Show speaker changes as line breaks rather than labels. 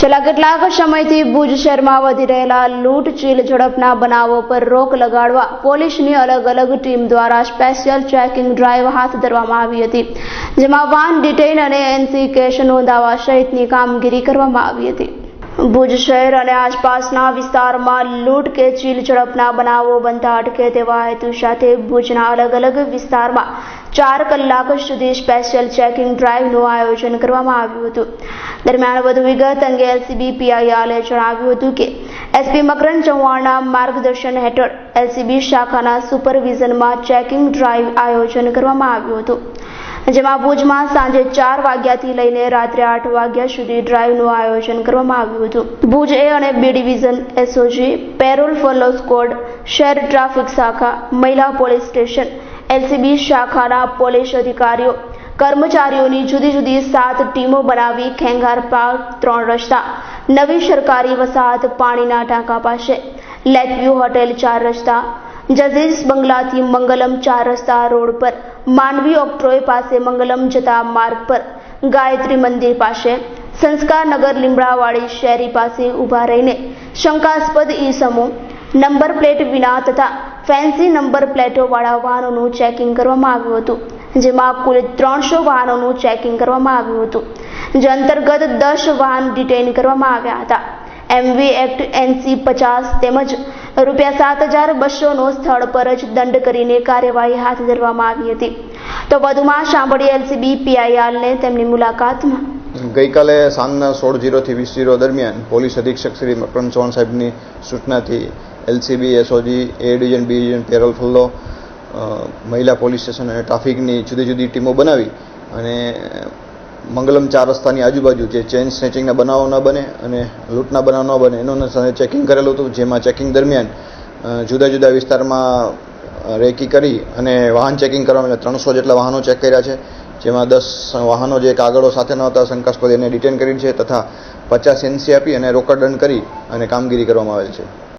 છેલ્લા કેટલાક સમયથી ભુજ શહેરમાં વધી રહેલા લૂંટ, ચીલ ઝડપના બનાવો પર રોક લગાડવા પોલીસની અલગ અલગ ટીમ દ્વારા સ્પેશિયલ ચેકિંગ ડ્રાઈવ હાથ ધરવામાં આવી હતી, જેમાં વાન ડિટેઇન અને એનસી કેશ નોંધાવા સહિતની કામગીરી કરવામાં આવી હતી. ભુજ શહેર અને આસપાસના વિસ્તારમાં લૂંટ કે ચીલ ઝડપના બનાવો બનતા અટકે તેવા હેતુ સાથે ભુજના અલગ અલગ વિસ્તારમાં ચાર કલાક સુધી સ્પેશિયલ ચેકિંગ ડ્રાઈવનું આયોજન કરવામાં આવ્યું હતું. દરમિયાન વધુ વિગત અંગે એલસીબી પીઆઈઆલે જણાવ્યું હતું કે એસપી મકરંદ ચૌહાણના માર્ગદર્શન હેઠળ એલસીબી શાખાના સુપરવિઝનમાં ચેકિંગ ડ્રાઈવ આયોજન કરવામાં આવ્યું હતું. જેમાં ભુજમાં સાંજે ચાર વાગ્યાથી લઈને રાત્રે આઠ વાગ્યા સુધી ડ્રાઈવનું આયોજન કરવામાં આવ્યું હતું. ભુજ એ અને B division SOG parole furlough squad, શહેર ટ્રાફિક શાખા, મહિલા પોલીસ સ્ટેશન એલસીબી શાખાના પોલીસ અધિકારીઓ, કર્મચારીઓની જુદી જુદી સાત ટીમો બનાવી ખેંગાર પાર્ક ત્રણ રસ્તા, નવી સરકારી વસાહત પાણીના ટાંકા પાસે લેકવ્યુ હોટેલ ચાર રસ્તા જઝીસ બંગલાથી મંગલમ ચાર રસ્તા રોડ પર, માનવી ઓક્ટ્રોય પાસે મંગલમ જતા માર્ગ પર, ગાયત્રી મંદિર પાસે સંસ્કારનગર લીમડાવાડી શેરી પાસે ઊભા રહીને શંકાસ્પદ ઈસમો નંબર પ્લેટ વિના તથા ફેન્સી નંબર પ્લેટોવાળા વાહનોનું ચેકિંગ કરવામાં આવ્યું હતું, જેમાં કુલ ત્રણસો વાહનોનું ચેકિંગ કરવામાં આવ્યું હતું. જે અંતર્ગત દસ વાહન ડિટેઇન કરવામાં આવ્યા હતા. એમવી એક્ટ એનસી પચાસ તેમજ રૂપિયા સાત હજાર બસોનો સ્થળ પર જ દંડ કરીને કાર્યવાહી હાથ ધરવામાં આવી હતી. તો વધુમાં સાંભળીએ એલસીબી પીઆઈઆરને તેમની મુલાકાતમાં.
ગઈકાલે સાંજના સોળ જીરોથી વીસ જીરો દરમિયાન પોલીસ અધિક્ષક શ્રી મકરમ ચૌહાણ સાહેબની સૂચનાથી LCB SOG A division B division parole furlough મહિલા પોલીસ સ્ટેશન અને ટ્રાફિકની જુદી જુદી ટીમો બનાવી અને મંગલમ ચાર રસ્તાની આજુબાજુ જે ચેઇન સ્નેચિંગના બનાવો ન બને અને લૂંટના બનાવ ન બને, એનું ચેકિંગ કરેલું હતું, જેમાં ચેકિંગ દરમિયાન જુદા જુદા વિસ્તારમાં રેકી કરી અને વાહન ચેકિંગ કરવામાં ત્રણસો જેટલા વાહનો ચેક કર્યા છે, જેમાં દસ વાહનો જે કાગળો સાથે ન હતા, શંકાસ્પદ એને ડિટેન કરી છે, તથા પચાસ એનસી આપી અને રોકડ દંડ કરી અને કામગીરી કરવામાં આવેલ છે.